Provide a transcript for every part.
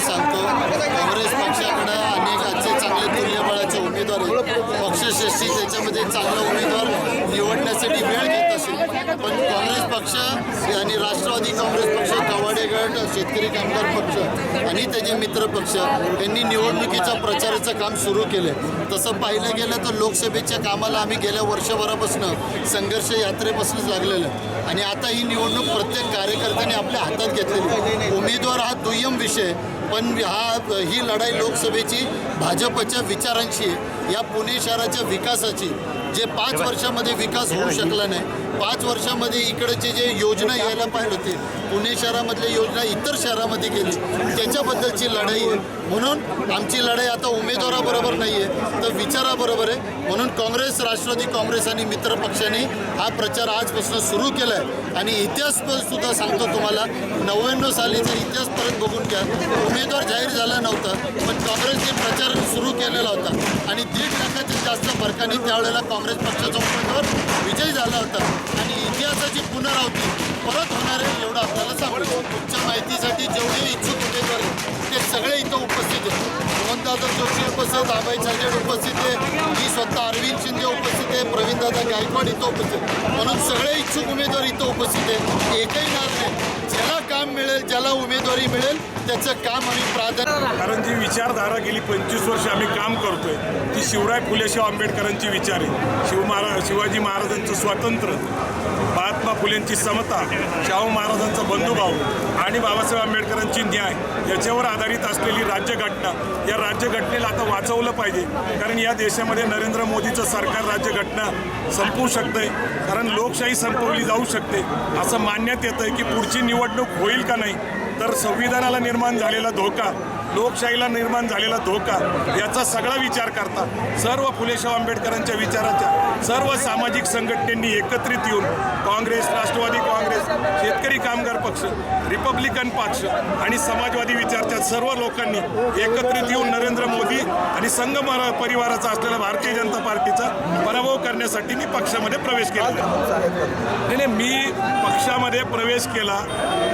मी सांगतो काँग्रेस पक्षाकडं अनेक आजचे चांगले तुल्यबळाचे उमेदवार आहेत. पक्षश्रेष्ठी त्याच्यामध्ये चांगला उमेदवार निवडण्यासाठी वेळ घेत असेल. पण काँग्रेस पक्ष आणि राष्ट्रवादी काँग्रेस पक्ष कवाडे गट शेतकरी कामगार पक्ष आणि त्याचे मित्र पक्ष यांनी निवडणुकीच्या प्रचाराचं काम सुरू केलं तसं पाहिलं गेलं तर लोकसभेच्या कामाला आम्ही गेल्या वर्षभरापासून संघर्ष यात्रेपासूनच लागलेलं आणि आता ही निवडणूक प्रत्येक कार्यकर्त्याने आपल्या हातात घेतलेली उमेदवार हा दुय्यम विषय पण हा ही लढाई लोकसभेची भाजपच्या विचारांची आहे. या पुणे शहराच्या विकासाची जे पाच वर्षामध्ये विकास होऊ शकला नाही पाच वर्षामध्ये इकडचे जे योजना यायला पाहिजे होते पुणे शहरामधल्या योजना इतर शहरामध्ये गेली त्याच्याबद्दलची लढाई आहे. म्हणून आमची लढाई आता उमेदवाराबरोबर नाही आहे तर विचाराबरोबर आहे. म्हणून काँग्रेस राष्ट्रवादी काँग्रेस आणि मित्र पक्षाने हा प्रचार आजपासून सुरू केला आहे आणि इतिहास सुद्धा सांगतो तुम्हाला नव्याण्णव सालीचा इतिहास परत बघून घ्या. उमेदवार जाहीर झाला नव्हता पण काँग्रेसने प्रचार सुरू केलेला होता. आणि दीड लाखाच्या जास्त फरकाने त्यावेळेला काँग्रेस पक्षाचा उमेदवार विजय झाला होता. आणि इतिहासाची पुनरावृत्ती परत होणार आहे एवढं आपल्याला सांगतो तुमच्या माहितीसाठी जेवढे इच्छुक उमेदवार ते सगळे इथं उपस्थित आहेत. मोहनदादा जोशी उपस्थित अभय उपस्थित आहे. मी स्वतः अरविंद शिंदे उपस्थित आहे प्रवीणदादा गायकवाड इथं उपस्थित. म्हणून सगळे इच्छुक उमेदवार इथं उपस्थित आहेत. एकही नाव नाही. ज्याला काम मिळेल ज्याला उमेदवारी मिळेल त्याचं काम आम्ही प्राधान्य कारण जी विचारधारा गेली पंचवीस वर्ष आम्ही काम आणि शिवराय फुले आंबेडकरांची विचार. आहे शिव महाराज शिवाजी महाराजांचं स्वातंत्र्य महात्मा फुलेंची समता शाहू महाराजांचा बंधुभाव आणि बाबासाहेब आंबेडकरांची न्याय याच्यावर आधारित असलेली राज्यघटना या राज्यघटनेला आता वाचवलं पाहिजे. कारण या देशामध्ये नरेंद्र मोदीचं सरकार राज्यघटना संपवू शकतंय. कारण लोकशाही संपवली जाऊ शकते. असं मानण्यात येतं आहे की पुढची निवडणूक होईल का नाही? तर संविधानाला निर्माण झालेला धोका लोकशाहीला निर्माण झालेला धोका याचा सगळा विचार करता सर्व फुलेशाह आंबेडकरांच्या विचाराच्या सर्व सामाजिक संघटनेंनी एकत्रित येऊन काँग्रेस राष्ट्रवादी काँग्रेस शेतकरी कामगार पक्ष रिपब्लिकन पक्ष आणि समाजवादी विचारच्या सर्व लोकांनी एकत्रित येऊन नरेंद्र मोदी आणि संघ परिवाराचा असलेला भारतीय जनता पार्टीचा पराभव करण्यासाठी मी पक्षामध्ये प्रवेश केला नाही मी पक्षामध्ये प्रवेश केला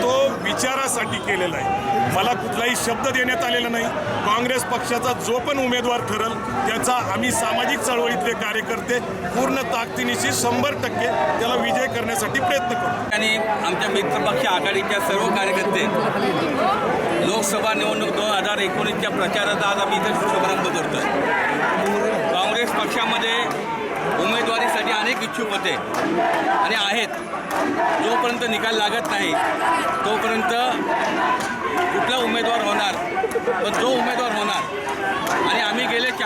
तो विचारासाठी केलेला आहे. मला कुठलाही शब्द देण्यात आलेला नाही. काँग्रेस पक्षाचा जो पण उमेदवार ठरल त्याचा आम्ही सामाजिक चळवळीतले कार्यकर्ते पूर्ण ताकदीनिशी शंभर टक्के त्याला विजय करण्यासाठी प्रयत्न करू. आणि आमच्या मित्रपक्ष आघाडीच्या सर्व कार्यकर्ते लोकसभा निवडणूक दोन हजार एकोणीसच्या प्रचाराचा आज आम्ही इथे शुभारंभ करतो काँग्रेस पक्षामध्ये उमेद अनेक इच्छुक होते. आणि आहेत. जोपर्यंत निकाल लागत नाही तोपर्यंत कुठला उमेदवार होणार? पण जो उमेदवार होणार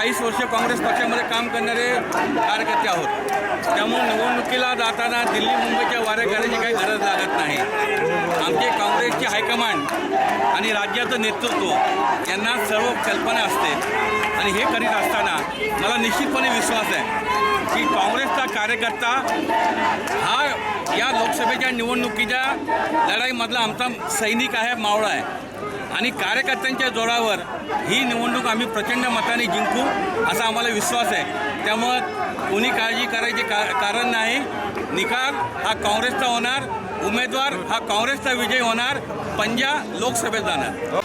चाळीस वर्ष काँग्रेस पक्षामध्ये काम करणारे कार्यकर्ते आहोत. त्यामुळे निवडणुकीला जाताना दिल्ली मुंबईच्या वाऱ्या काही गरज लागत नाही. आमचे काँग्रेसचे हायकमांड आणि राज्याचं नेतृत्व यांना सर्व कल्पना असते. आणि हे करीत असताना मला निश्चितपणे विश्वास आहे की काँग्रेसचा कार्यकर्ता हा या लोकसभेच्या निवडणुकीच्या लढाईमधला आमचा सैनिक आहे मावळा आहे. आणि कार्यकर्त्यांच्या जोरावर ही निवडणूक आम्ही प्रचंड मताने जिंकू असा आम्हाला विश्वास आहे. त्यामुळं कोणी काळजी करायचे का कारण नाही. निकाल हा काँग्रेसचा होणार उमेदवार हा काँग्रेसचा विजय होणार पंजा लोकसभेत जाणार.